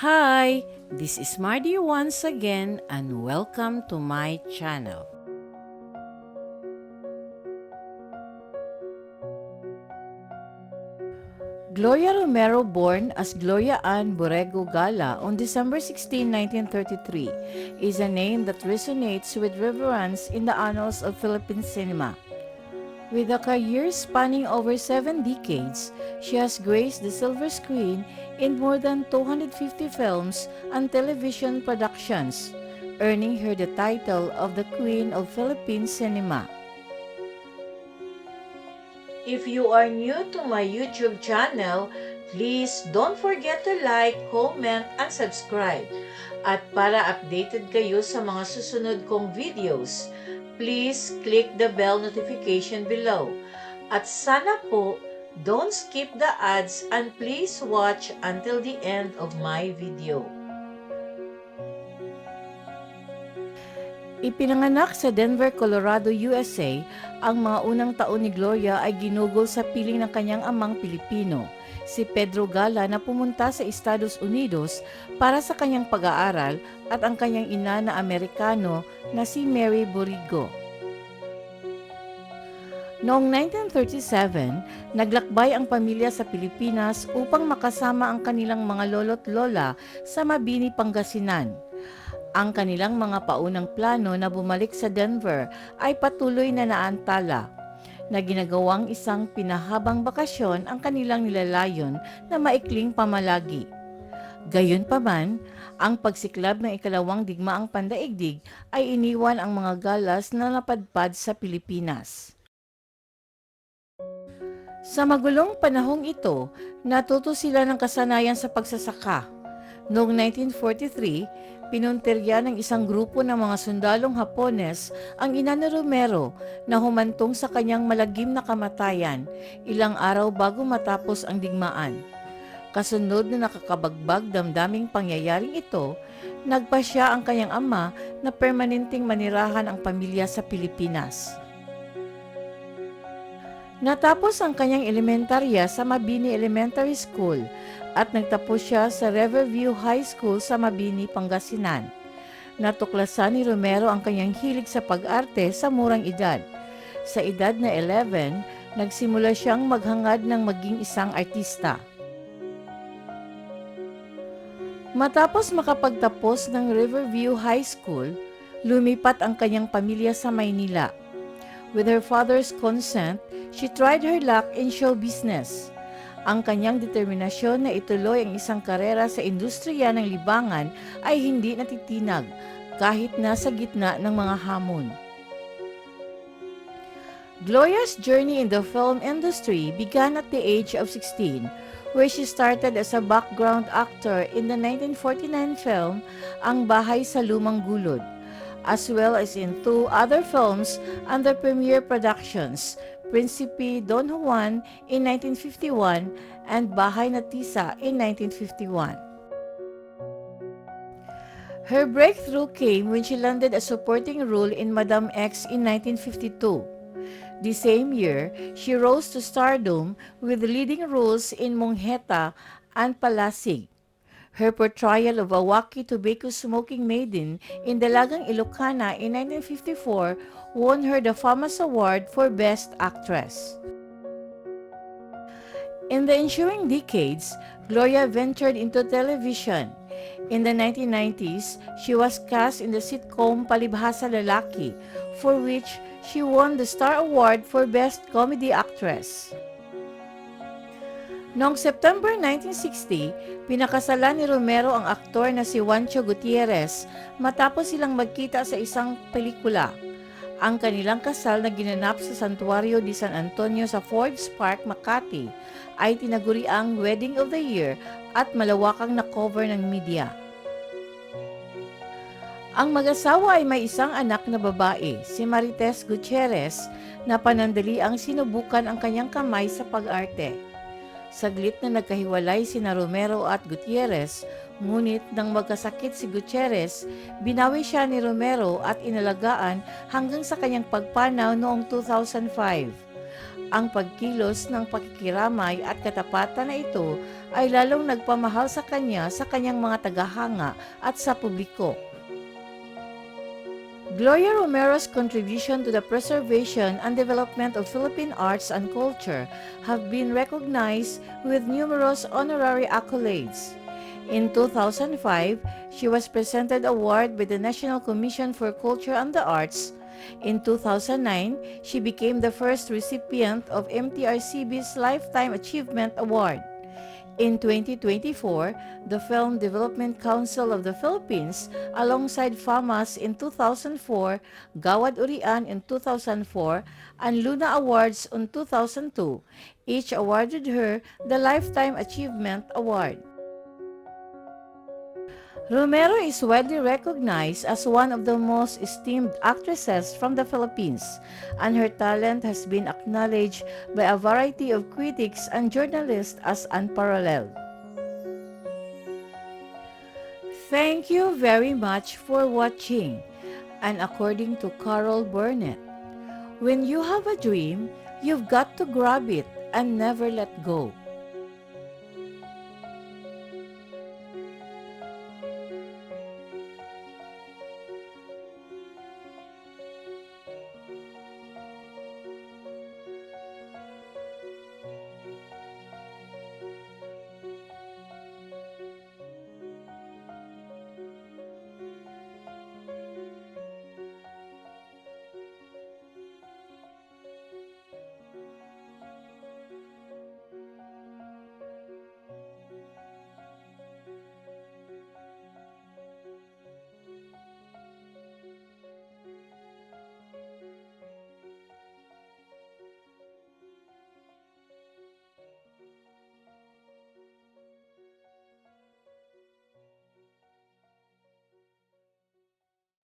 Hi, this is Mardy once again and welcome to my channel. Gloria Romero born as Gloria Ann Borrego Gala on December 16, 1933 is a name that resonates with reverence in the annals of Philippine cinema. With a career spanning over seven decades, she has graced the silver screen in more than 250 films and television productions, earning her the title of the Queen of Philippine Cinema. If you are new to my YouTube channel, please don't forget to like, comment, and subscribe. At para updated kayo sa mga susunod kong videos, please click the bell notification below. At sana po, don't skip the ads and please watch until the end of my video. Ipinanganak sa Denver, Colorado, USA, ang mga unang taon ni Gloria ay ginugol sa piling ng kanyang amang Pilipino, si Pedro Gala na pumunta sa Estados Unidos para sa kanyang pag-aaral at ang kanyang ina na Amerikano na si Mary Borigo. Noong 1937, naglakbay ang pamilya sa Pilipinas upang makasama ang kanilang mga lolo't lola sa Mabini, Pangasinan. Ang kanilang mga paunang plano na bumalik sa Denver ay patuloy na naantala na ginagawang isang pinahabang bakasyon ang kanilang nilalayon na maikling pamalagi. Gayunpaman, ang pagsiklab ng ikalawang digmaang pandaigdig ay iniwan ang mga galas na napadpad sa Pilipinas. Sa magulong panahong ito, natuto sila ng kasanayan sa pagsasaka. Noong 1943, pinunterya ng isang grupo ng mga sundalong Hapones ang ina ni Romero na humantong sa kanyang malagim na kamatayan ilang araw bago matapos ang digmaan. Kasunod na nakakabagbag damdaming pangyayaring ito, nagpa siya ang kanyang ama na permanenteng manirahan ang pamilya sa Pilipinas. Natapos ang kanyang elementarya sa Mabini Elementary School at nagtapos siya sa Riverview High School sa Mabini, Pangasinan. Natuklasan ni Romero ang kanyang hilig sa pag-arte sa murang edad. Sa edad na 11, nagsimula siyang maghangad ng maging isang artista. Matapos makapagtapos ng Riverview High School, lumipat ang kanyang pamilya sa Maynila. With her father's consent, she tried her luck in show business. Ang kanyang determinasyon na ituloy ang isang karera sa industriya ng libangan ay hindi natitinag kahit nasa gitna ng mga hamon. Gloria's journey in the film industry began at the age of 16 where she started as a background actor in the 1949 film Ang Bahay sa Lumang Gulod as well as in two other films under Premiere Productions, Principe Don Juan in 1951 and Bahay na Tisa in 1951. Her breakthrough came when she landed a supporting role in Madame X in 1952. The same year, she rose to stardom with leading roles in Mongheta and Palasig. Her portrayal of Awaki Tobacco Smoking Maiden in Dalagang Ilocana in 1954 won her the famous award for Best Actress. In the ensuing decades, Gloria ventured into television. In the 1990s, she was cast in the sitcom Palibhasa Lalaki, for which she won the Star Award for Best Comedy Actress. Noong September 1960, pinakasalan ni Romero ang aktor na si Juancho Gutierrez matapos silang magkita sa isang pelikula. Ang kanilang kasal na ginanap sa Santuario de San Antonio sa Forbes Park, Makati ay tinaguri ang Wedding of the Year at malawakang na-cover ng media. Ang mag-asawa ay may isang anak na babae, si Marites Gutierrez, na panandali ang sinubukan ang kanyang kamay sa pag-arte. Saglit na nagkahiwalay sina Romero at Gutierrez, ngunit nang magkasakit si Gutierrez, binawi siya ni Romero at inalagaan hanggang sa kanyang pagpanaw noong 2005. Ang pagkilos ng pakikiramay at katapatan na ito ay lalong nagpamahal sa kanya sa kanyang mga tagahanga at sa publiko. Gloria Romero's contribution to the preservation and development of Philippine arts and culture have been recognized with numerous honorary accolades. In 2005, she was presented award by the National Commission for Culture and the Arts. In 2009, she became the first recipient of MTRCB's Lifetime Achievement Award. In 2024, the Film Development Council of the Philippines, alongside FAMAS in 2004, Gawad Urian in 2004, and Luna Awards in 2002, each awarded her the Lifetime Achievement Award. Romero is widely recognized as one of the most esteemed actresses from the Philippines, and her talent has been acknowledged by a variety of critics and journalists as unparalleled. Thank you very much for watching. And according to Carol Burnett, when you have a dream, you've got to grab it and never let go.